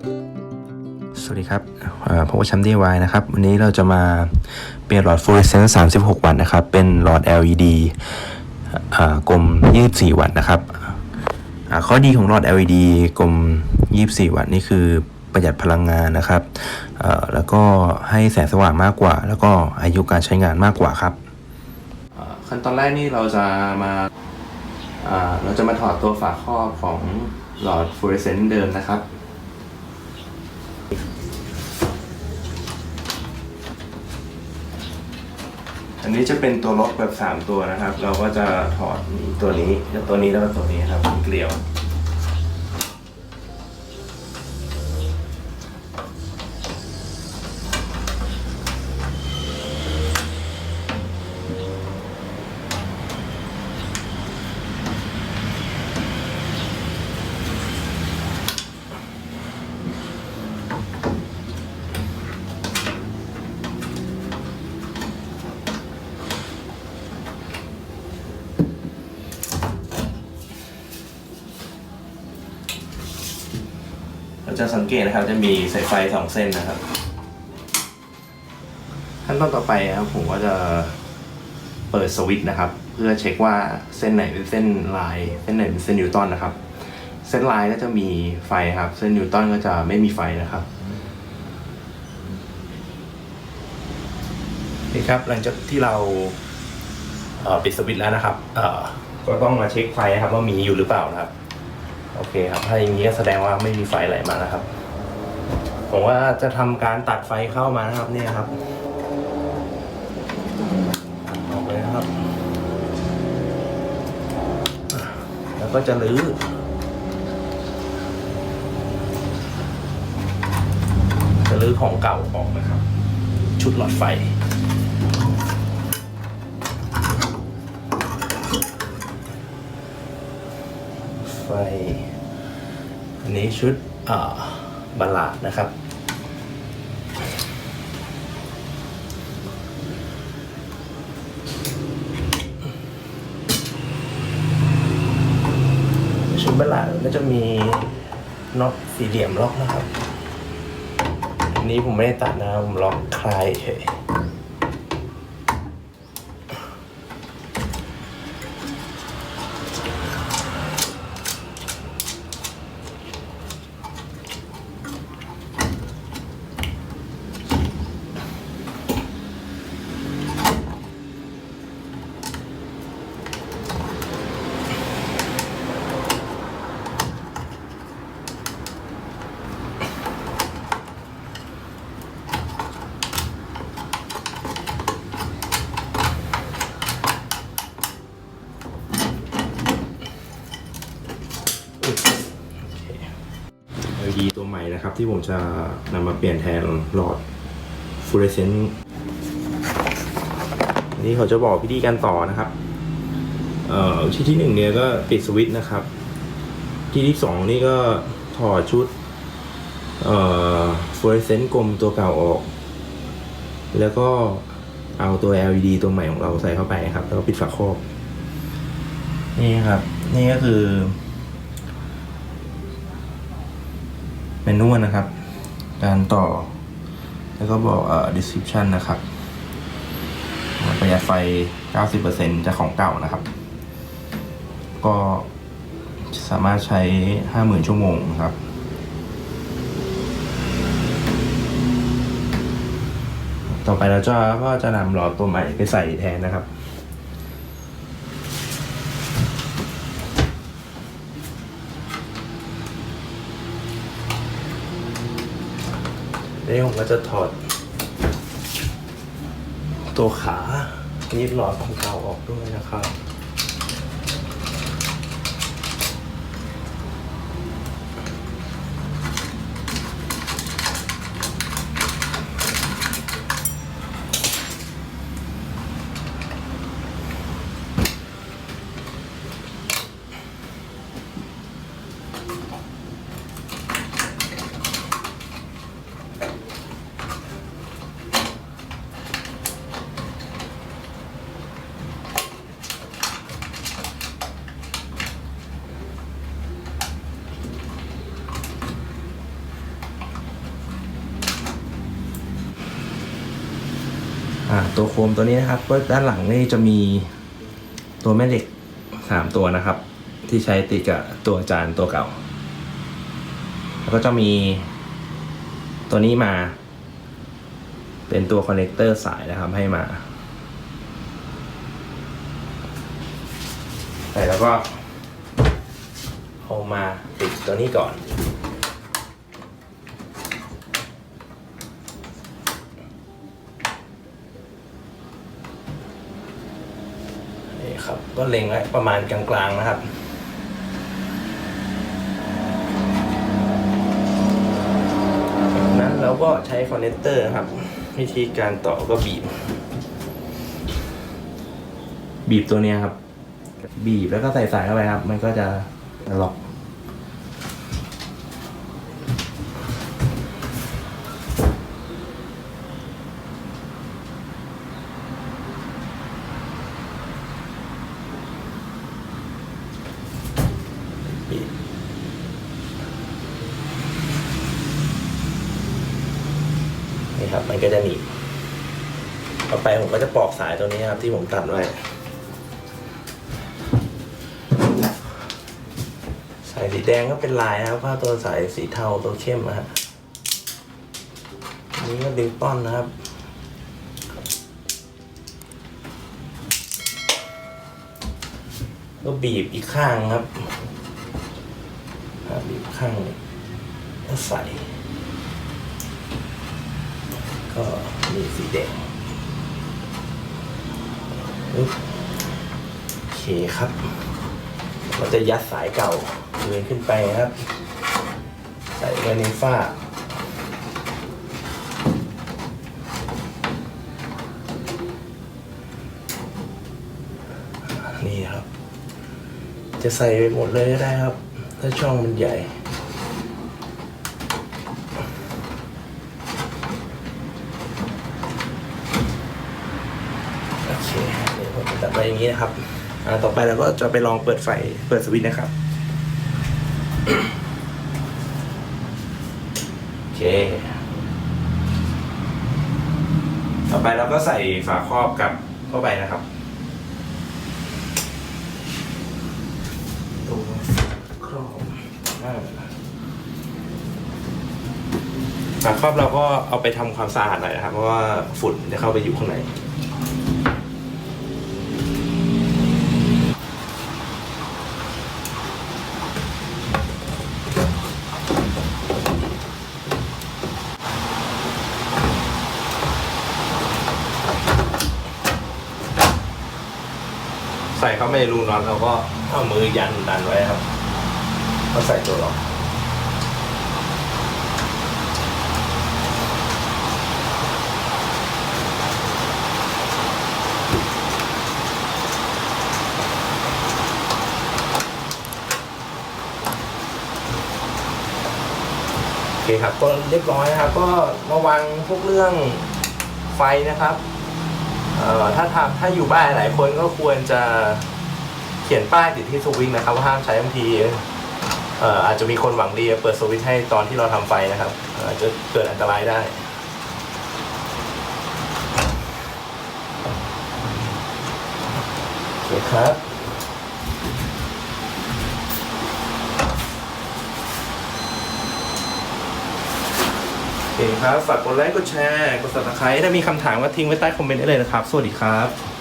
สวัสดีครับเอ่อผมว่าแชมป์ DIY นะครับ วันนี้เราจะมาเปลี่ยนหลอดฟลูออเรสเซนต์36 วัตต์นะครับ เป็นหลอด LED อกลม 24 วัตต์นะครับข้อดีของหลอด LED กลม 24 วัตต์นี่คือประหยัดพลังงานนะครับแล้วก็ให้แสงสว่างมากกว่า แล้วก็อายุการใช้งานมากกว่าครับขั้นตอนแรกนี่เราจะมาอ่าเราจะมาถอดตัวฝาครอบของหลอดฟลูออเรสเซนต์เดิมนะครับ นนี้จะเป็นตัวล็อกแบบ 3 ตัวนะครับ เราก็จะถอดตัวนี้แล้วตัวนี้แล้วก็ตัวนี้ครับเกลียว จะสังเกตนะครับ จะมีสายไฟสองเส้นนะครับ ขั้นตอนต่อไปนะครับผมก็จะเปิดสวิตช์นะครับ เพื่อเช็คว่าเส้นไหนเป็นเส้นลาย เส้นไหนเป็นเส้นนิวตันนะครับ เส้นลายก็จะมีไฟครับ เส้นนิวตันก็จะไม่มีไฟนะครับนี่ครับหลังจากที่เราเปิดสวิตช์แล้วนะครับก็ต้องมาเช็คไฟนะครับว่ามีอยู่หรือเปล่านะครับ โอเคครับ ถ้าอย่างนี้ก็แสดงว่าไม่มีไฟไหลมานะครับ ผมว่าจะทำการตัดไฟเข้ามานะครับเนี่ยครับออกเลยนะครับ แล้วก็จะรื้อจะรื้อของเก่าออกนะครับ ชุดหลอดไฟ ไฟ อันนี้ชุดอ่าบัลลาดนะครับ ชุดบัลลาดก็จะมีน็อตสี่เหลี่ยมล็อกนะครับ อันนี้ผมไม่ได้ตัดนะผมล็อกคลายเฉย LED ตัวใหม่นะครับ ที่ผมจะนำมาเปลี่ยนแทนหลอดฟลูออเรสเซนต์นนี้เขาจะบอกวิธีการต่อนะครับเอ่อที่ที่หนึ่งเนี่ยก็ปิดสวิตช์นะครับ ที่ที่สองนี่ก็ถอดชุดเอ่อฟลูออเรสเซนต์กลมตัวเก่าออก แล้วก็เอาตัว LED ตัวใหม่ของเราใส่เข้าไปครับ แล้วก็ปิดฝาครอบ นี่ครับ นี่ก็คือ เมนูนะครับ การต่อ แล้วก็บอกเอ่อ description นะครับประหยัดไฟ 90%จากของเก่านะครับ ก็สามารถใช้ 50,000 ชั่วโมงครับต่อไปเราจะก็จะนำหลอดตัวใหม่ไปใส่แทนนะครับ นี่ผมก็จะถอด ตัวขานี่หลอดของเก่าออกด้วยนะครับ ตัวโคมตัวนี้นะครับก็ด้านหลังนี่จะมีตัวแม่เหล็กสามตัวนะครับ ที่ใช้ติดกับตัวจานตัวเก่า แล้วก็จะมีตัวนี้มา เป็นตัวคอนเนคเตอร์สายนะครับให้มาใส่แล้วก็เอามาติดตัวนี้ก่อน ก็เล็งไว้ประมาณกลางๆนะครับนั้นเราก็ใช้คอนเนคเตอร์นะครับ วิธีการต่อก็บีบ บีบตัวเนี้ยครับ บีบแล้วก็ใส่สายเข้าไปครับ มันก็จะล็อก มันก็จะหนีบต่อไปผมก็จะปอกสายตัวนี้ครับที่ผมตัดไว้สายสีแดงก็เป็นลายนะครับถ้าตัวสายสีเทาตัวเข้มนะฮะนี้ก็ดึงป้อนนะครับก็บีบอีกข้างครับบีบข้างแล้วใส่ ก็มีสีแดงโอเคครับเราจะยัดสายเก่าเดินขึ้นไปครับ ใส่ไว้ในฝ้านี่ครับ จะใส่ไปหมดเลยก็ได้ครับ ถ้าช่องมันใหญ่ โอเคเดี๋ยวผ มจะตัดไปอย่างนี้นะครับต่อไปเราก็จะไปลองเปิดไฟเปิดสวิตช์นะครับโอเค ต่อไปเราก็ใส่ฝาครอบกับเข้าไปนะครับตัวครอบฝาครอบเราก็เอาไปทำความสะอาดหน่อยนะครับ เพราะว่าฝุ่นจะเข้าไปอยู่ข้างใน ใส่เขาไปในรูน็อตเราก็เอามือยันดันไว้ครับก็ใส่ตัวล็อกโอเคครับก็เรียบร้อยนะครับ ก็ระวังพวกเรื่องไฟนะครับ เอ่อถ้าทำถ้าอยู่บ้านหลายคนก็ควรจะเขียนป้ายติดที่สวิงนะครับว่าห้ามใช้บางทีเอ่ออาจจะมีคนหวังดีเปิดสวิตช์ให้ตอนที่เราทำไฟนะครับอาจจะเกิดอันตรายได้ โอเคครับ เคครับ ฝากกดไลค์ กดแชร์ กด subscribe ถ้ามีคำถามก็ทิ้งไว้ใต้คอมเมนต์ได้เลยนะครับ สวัสดีครับ